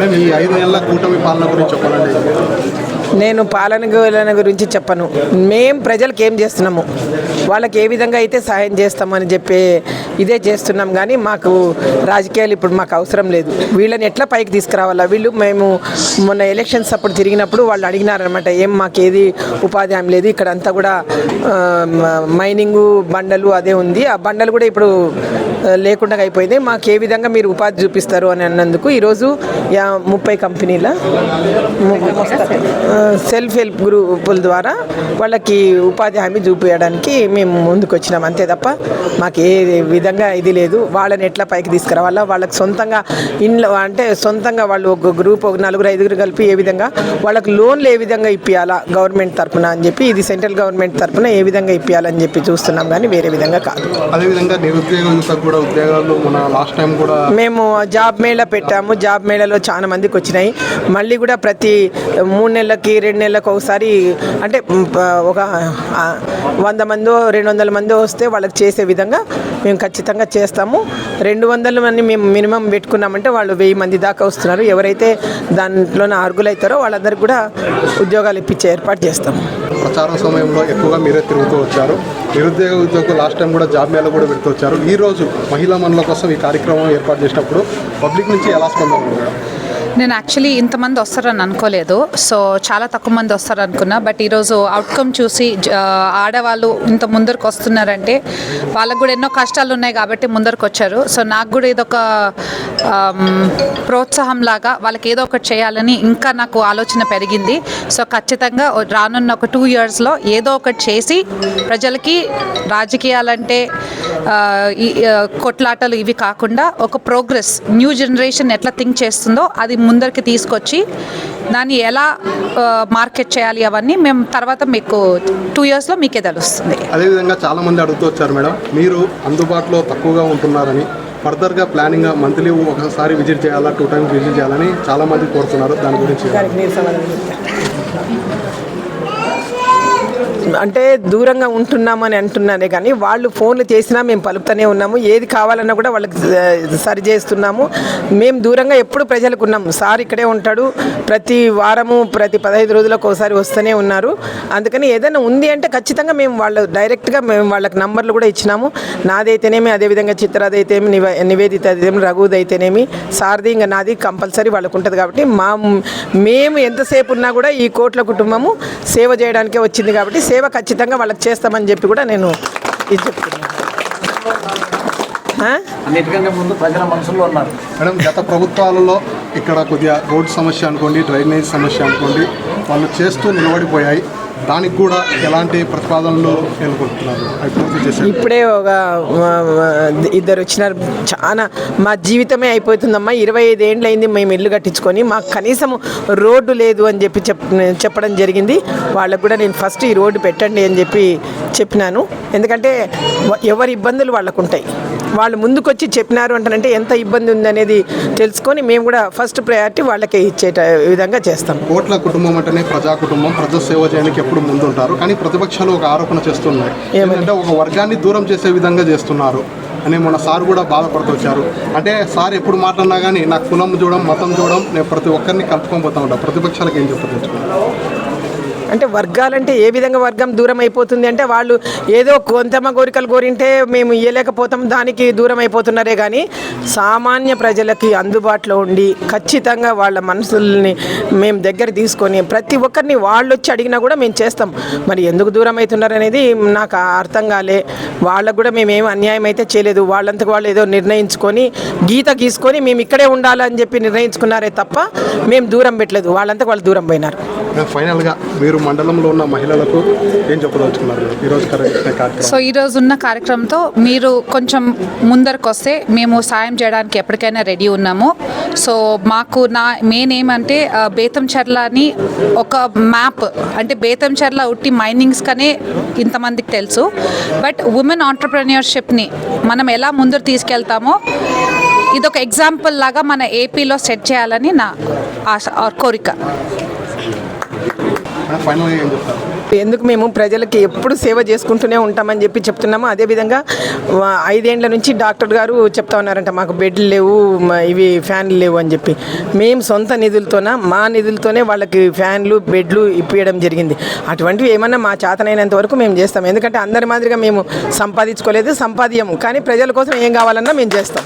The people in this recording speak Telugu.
మేడం ఈ ఐదు నెలల కూటమి పాలన గురించి చెప్పాలండి నేను పాలన గురించి చెప్పను. మేం ప్రజలకు ఏం చేస్తున్నాము? వాళ్ళకి ఏ విధంగా అయితే సహాయం చేస్తామని చెప్పే ఇదే చేస్తున్నాం. కానీ మాకు రాజకీయాలు ఇప్పుడు మాకు అవసరం లేదు. వీళ్ళని ఎట్లా పైకి తీసుకురావాలా? వీళ్ళు మేము మొన్న ఎలక్షన్స్ అప్పుడు తిరిగినప్పుడు వాళ్ళు అడిగినారనమాట ఏం మాకు ఏది ఉపాధి హామీ లేదు? ఇక్కడ అంతా కూడా మైనింగ్ బండలు అదే ఉంది. ఆ బండలు కూడా ఇప్పుడు లేకుండా అయిపోయింది. మాకు ఏ విధంగా మీరు ఉపాధి చూపిస్తారు? అని అన్నందుకు ఈరోజు ముప్పై కంపెనీల సెల్ఫ్ హెల్ప్ గ్రూపుల ద్వారా వాళ్ళకి ఉపాధి హామీ చూపించడానికి మేము ముందుకు వచ్చినాం. అంతే తప్ప మాకు ఏ విధంగా ఇది లేదు. వాళ్ళని ఎట్లా పైకి తీసుకురావాలా వాళ్ళకి సొంతంగా ఇంట్లో అంటే సొంతంగా వాళ్ళు ఒక గ్రూప్ ఒక నలుగురు ఐదుగురు కలిపి ఏ విధంగా వాళ్ళకి లోన్లు ఏ విధంగా ఇప్పియాలా గవర్నమెంట్ తరపున అని చెప్పి ఇది సెంట్రల్ గవర్నమెంట్ తరపున ఏ విధంగా ఇప్పియాలని చెప్పి చూస్తున్నాం కానీ వేరే విధంగా కాదు. అదేవిధంగా నిరుద్యోగ యువతకు కూడా ఉద్యోగాలు మన లాస్ట్ టైం కూడా మేము జాబ్ మేళా పెట్టాము. జాబ్ మేళాలో చాలా మందికి వచ్చినాయి. మళ్ళీ కూడా ప్రతి మూడు నెలలకి రెండు నెలలకు ఒకసారి అంటే ఒక వంద మందో రెండు వందల మందో వస్తే వాళ్ళకి చేసే విధంగా మేము ఖచ్చితంగా చేస్తాము. రెండు వందల మంది మేము మినిమం పెట్టుకున్నామంటే వాళ్ళు వెయ్యి మంది దాకా వస్తున్నారు. ఎవరైతే దాంట్లోనే అర్హులైతారో వాళ్ళందరికీ కూడా ఉద్యోగాలు ఇప్పించే ఏర్పాటు చేస్తాము. ప్రచారం సమయంలో ఎక్కువగా మీరే తిరుగుతూ వచ్చారు. నిరుద్యోగ ఉద్యోగులు లాస్ట్ టైం కూడా జాబ్ మేళ కూడా పెడుతూ వచ్చారు. ఈరోజు మహిళా మనుల కోసం ఈ కార్యక్రమం ఏర్పాటు చేసినప్పుడు పబ్లిక్ నుంచి ఎలా స్పందన నేను యాక్చువల్లీ ఇంతమంది వస్తారని అనుకోలేదు. సో చాలా తక్కువ మంది వస్తారు అనుకున్నా బట్ ఈరోజు అవుట్కమ్ చూసి జ- ఆడవాళ్ళు ఇంత ముందరకు వస్తున్నారంటే వాళ్ళకు కూడా ఎన్నో కష్టాలు ఉన్నాయి కాబట్టి ముందరకు వచ్చారు. సో నాకు కూడా ఇదొక ప్రోత్సాహం లాగా వాళ్ళకి ఏదో ఒకటి చేయాలని ఇంకా నాకు ఆలోచన పెరిగింది. సో ఖచ్చితంగా రానున్న ఒక టూ ఇయర్స్లో ఏదో ఒకటి చేసి ప్రజలకి రాజకీయాలంటే ఈ ఆ, కొట్లాటలు ఇవి కాకుండా ఒక ప్రోగ్రెస్ న్యూ జనరేషన్ ఎట్లా థింక్ చేస్తుందో అది ముందరికి తీసుకొచ్చి దాన్ని ఎలా మార్కెట్ చేయాలి అవన్నీ మేము తర్వాత మీకు టూ ఇయర్స్లో మీకే తెలుస్తుంది. అదేవిధంగా చాలా మంది అడుగుతూ వచ్చారు మేడం మీరు అందుబాటులో తక్కువగా ఉంటున్నారని ఫర్దర్గా ప్లానింగ్ మంత్లీ ఒకసారి విజిట్ చేయాలా టూ టైమ్స్ విజిట్ చేయాలని చాలా మంది కోరుతున్నారు దాని గురించి దానికి నేను సమాధానం చెప్తా. అంటే దూరంగా ఉంటున్నామని అంటున్నానే కానీ వాళ్ళు ఫోన్లు చేసినా మేము పలుపుతూనే ఉన్నాము. ఏది కావాలన్నా కూడా వాళ్ళకి సరి చేస్తున్నాము. మేము దూరంగా ఎప్పుడు ప్రజలకు ఉన్నాము సార్ ఇక్కడే ఉంటాడు. ప్రతి వారము ప్రతి పదహైదు రోజులకు ఒకసారి వస్తూనే ఉన్నారు. అందుకని ఏదైనా ఉంది అంటే ఖచ్చితంగా మేము వాళ్ళు డైరెక్ట్గా మేము వాళ్ళకి నంబర్లు కూడా ఇచ్చినాము. నాదైతేనేమి అదేవిధంగా చిత్రాదైతేమి నివ నివేదిత అయితేనేమి రఘుది అయితేనేమి సారది ఇంకా నాది కంపల్సరీ వాళ్ళకు ఉంటుంది కాబట్టి మా మేము ఎంతసేపు ఉన్నా కూడా ఈ కోట్ల కుటుంబము సేవ చేయడానికే వచ్చింది కాబట్టి సేవ ఖచ్చితంగా వాళ్ళకి చేస్తామని చెప్పి కూడా నేను ఇది చెప్తున్నాను? అన్నిటికంటే ముందు ప్రజల మనసులో ఉన్నారు. మేడం గత ప్రభుత్వాలలో ఇక్కడ కొద్దిగా రోడ్ సమస్య అనుకోండి డ్రైనేజ్ సమస్య అనుకోండి వాళ్ళు చేస్తూ నిలబడిపోయాయి. దానికి కూడా ఎలాంటి ప్రతిపాదనలు ఇప్పుడే ఒక ఇద్దరు వచ్చినారు. చాలా మా జీవితమే అయిపోతుందమ్మా. ఇరవై ఐదు ఏండ్లు అయింది మేము ఇల్లు కట్టించుకొని మాకు కనీసం రోడ్డు లేదు అని చెప్పి చెప్ చెప్పడం జరిగింది. వాళ్ళకు కూడా నేను ఫస్ట్ ఈ రోడ్డు పెట్టండి అని చెప్పి చెప్పినాను. ఎందుకంటే ఎవరి ఇబ్బందులు వాళ్ళకు ఉంటాయి. వాళ్ళు ముందుకొచ్చి చెప్పినారు అంటానంటే ఎంత ఇబ్బంది ఉందనేది తెలుసుకొని మేము కూడా ఫస్ట్ ప్రయారిటీ వాళ్ళకే ఇచ్చేట విధంగా చేస్తాం. కోట్ల కుటుంబం అంటేనే ప్రజా కుటుంబం ప్రజా సేవ చేయడానికి ఎప్పుడు ముందుంటారు. కానీ ప్రతిపక్షాలు ఒక ఆరోపణ చేస్తున్నాయి. ఏంటంటే ఒక వర్గాన్ని దూరం చేసే విధంగా చేస్తున్నారు అని మన సార్ కూడా బాధపడుతూ వచ్చారు అంటే సార్ ఎప్పుడు మాట్లాడినా కానీ నాకు కులం చూడడం మతం చూడడం నేను ప్రతి ఒక్కరిని కలుపుకొని పోతా ఉంటాను ప్రతిపక్షాలకు ఏం తెలుసుకున్నాను అంటే వర్గాలంటే ఏ విధంగా వర్గం దూరం అయిపోతుంది అంటే వాళ్ళు ఏదో కొంతమ కోరికలు కోరింటే మేము ఇయ్యలేకపోతాం దానికి దూరం అయిపోతున్నారే కానీ సామాన్య ప్రజలకి అందుబాటులో ఉండి ఖచ్చితంగా వాళ్ళ మనసుల్ని మేము దగ్గర తీసుకొని ప్రతి ఒక్కరిని వాళ్ళు వచ్చి అడిగినా కూడా మేము చేస్తాం. మరి ఎందుకు దూరం అవుతున్నారు అనేది నాకు అర్థం కాలే. వాళ్ళకు కూడా మేమేం అన్యాయం అయితే చేయలేదు. వాళ్ళంతకు వాళ్ళు ఏదో నిర్ణయించుకొని గీత గీసుకొని మేము ఇక్కడే ఉండాలని చెప్పి నిర్ణయించుకున్నారే తప్ప మేము దూరం పెట్టలేదు. వాళ్ళంతకు వాళ్ళు దూరం పోయినారు. ఫైనల్గా మీరు మండలంలో ఉన్న మహిళలకు ఏం చెప్పదలుచుకున్నారు? ఈరోజు కార్యక్రమం. సో ఈరోజు ఉన్న కార్యక్రమంతో మీరు కొంచెం ముందరకు వస్తే మేము సాయం చేయడానికి ఎప్పటికైనా రెడీ ఉన్నాము. సో మాకు నా మెయిన్ ఏమంటే ఆ, బేతంచెర్లని ఒక మ్యాప్ అంటే బేతంచెర్ల ఉట్టి మైనింగ్స్ కనే ఇంతమందికి తెలుసు. బట్ ఉమెన్ ఆంటర్ప్రెన్యూర్షిప్ని మనం ఎలా ముందరు తీసుకెళ్తామో ఇదొక ఎగ్జాంపుల్ లాగా మన ఏపీలో సెట్ చేయాలని నా ఆశ కోరిక. ఎందుకు మేము ప్రజలకి ఎప్పుడు సేవ చేసుకుంటూనే ఉంటామని చెప్పి చెప్తున్నాము అదేవిధంగా ఐదేండ్ల నుంచి డాక్టర్ గారు చెప్తా ఉన్నారంట మాకు బెడ్లు లేవు ఇవి ఫ్యాన్లు లేవు అని చెప్పి. మేము సొంత నిధులతోన మా నిధులతోనే వాళ్ళకి ఫ్యాన్లు బెడ్లు ఇప్పించడం జరిగింది. అటువంటివి ఏమన్నా మా చేతనైనంత వరకు మేము చేస్తాం. ఎందుకంటే అందరి మాదిరిగా మేము సంపాదించుకోలేదు సంపాదించము కానీ ప్రజల కోసం ఏం కావాలన్నా మేము చేస్తాం.